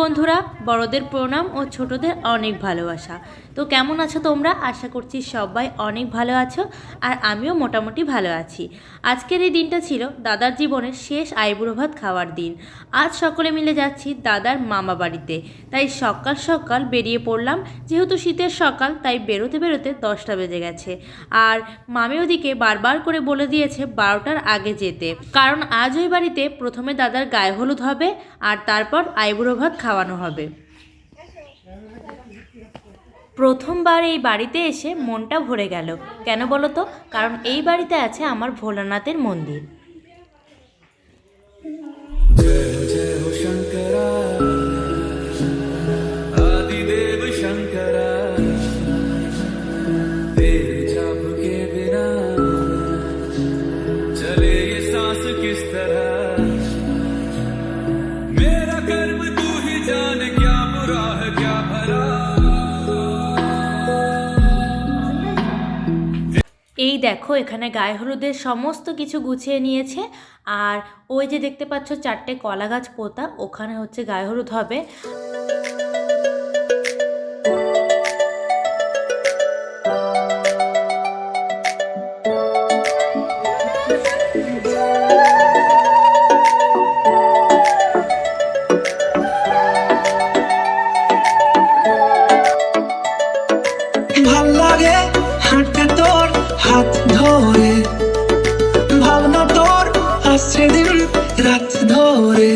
বন্ধুরা, বড়দের প্রণাম ও ছোটদের অনেক ভালোবাসা। তো কেমন আছো তোমরা? আশা করছি সবাই অনেক ভালো আছো আর আমিও মোটামুটি ভালো আছি। আজকের এই দিনটা ছিল দাদার জীবনের শেষ আইবুড়ো ভাত খাওয়ার দিন। আজ সকলে মিলে যাচ্ছি দাদার মামা বাড়িতে। তাই সকাল সকাল বেরিয়ে পড়লাম। যেহেতু শীতের সকাল, তাই বেরোতে বেরোতে দশটা বেজে গেছে। আর মামি ওদিকে বারবার করে বলে দিয়েছে বারোটার আগে যেতে। কারণ আজ ওই বাড়িতে প্রথমে দাদার গায়ে হলুদ হবে আর তারপর আইবুড়ো ভাত খাওয়ানো হবে। প্রথমবার এই বাড়িতে এসে মনটা ভরে গেল। কেন বলো তো? কারণ এই বাড়িতে আছে আমার ভোলানাথের মন্দির। দেখো, এখানে গায়ে হলুদের সমস্ত কিছু গুছিয়ে নিয়েছে। আর ওই যে দেখতে পাচ্ছ চারটে কলা গাছ পোতা, ওখানে হচ্ছে গায়ে হলুদ হবে। ভালো লাগে হাঁটতে তোর হাত ধরে ভাবনা তোর আসছে দিন রাত ধরে।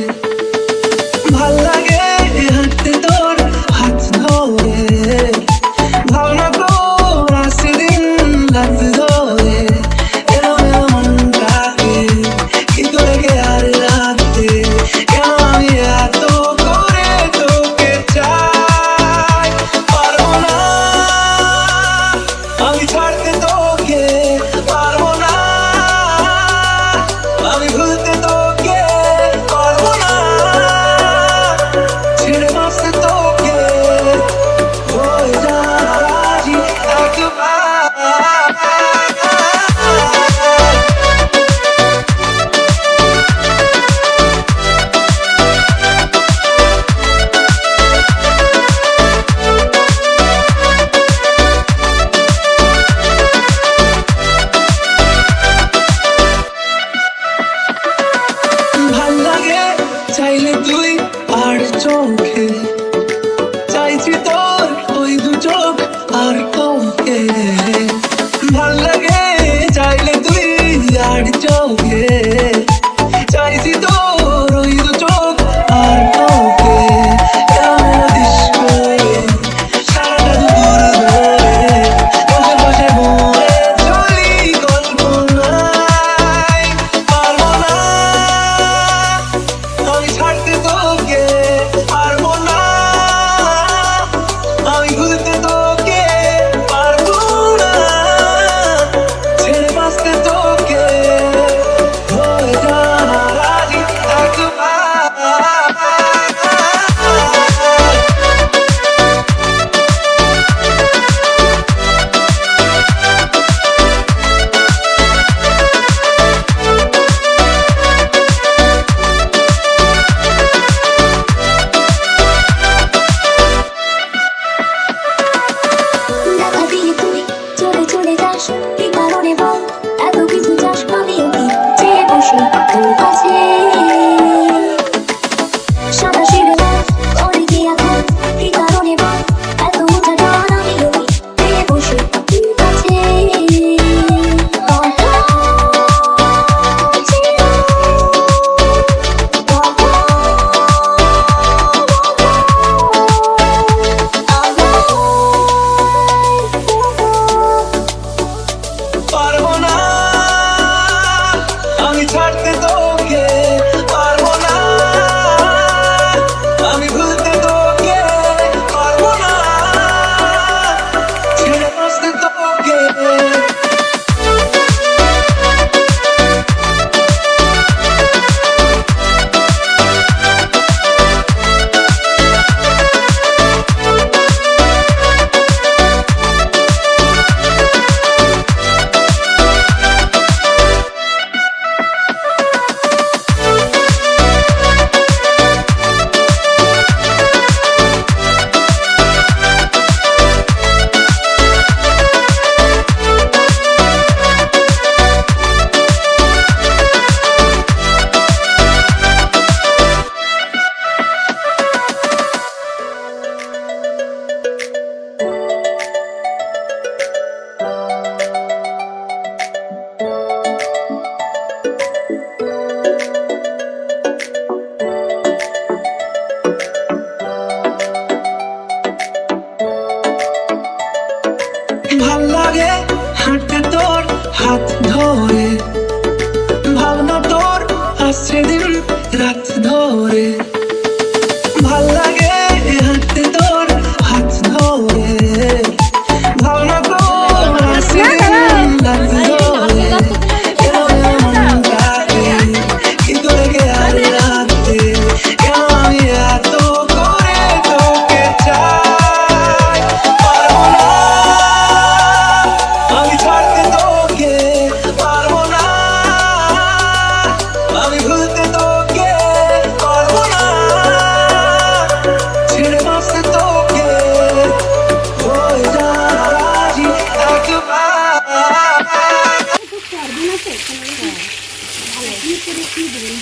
ভালো লাগে হাঁটা তোর হাত ধরে। করে কী দড়ি।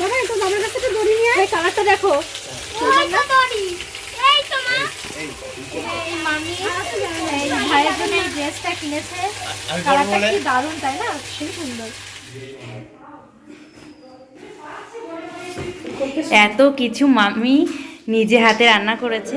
বাবা তোর বাবার কাছে একটা দড়ি নিয়ে কালারটা দেখো। ভাইয়ের জন্য ড্রেসটা কিনেছে। দারুণ তাই না? সুন্দর। এত কিছু মামি নিজে হাতে রান্না করেছে।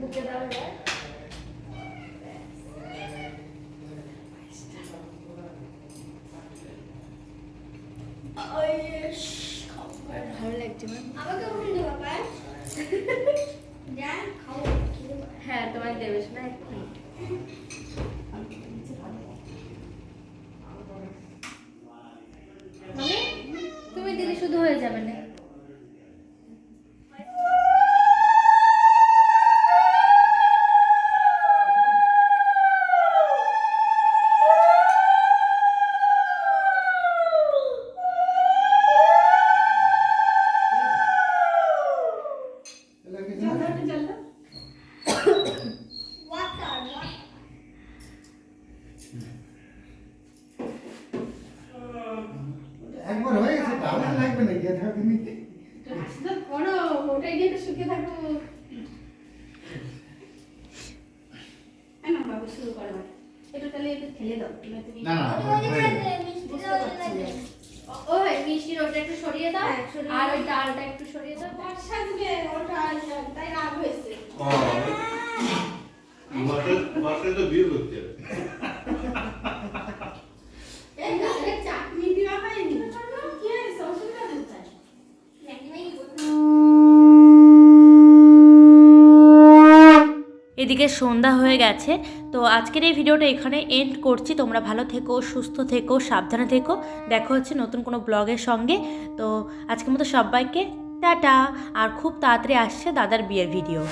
এবার ভালো না গিয়ে থাকবে নাকি ওটাই দিয়ে তো শুকিয়ে থাকব না বাবু শুরু করো এবার। একটু তাহলে একটু খেলে দাও তুমি না না হয়ে গেছে। বুঝতে পারছি না। ও মিষ্টির ওটা একটু সরিয়ে দাও হ্যাঁ, আর ওই ডালটা একটু সরিয়ে দাও বর্ষা দিবে ওটা তাই রাগ হয়েছে সন্ধ্যা হয়ে গেছে। তো আজকের এই ভিডিওটা এখানে এন্ড করছি। তোমরা ভালো থেকো, সুস্থ থেকো, সাবধানে থেকো। দেখা হচ্ছে নতুন কোনো ব্লগের সঙ্গে। তো আজকের মতো সবাইকে টাটা। আর খুব তাড়াতাড়ি আসছে দাদার বিয়ের ভিডিও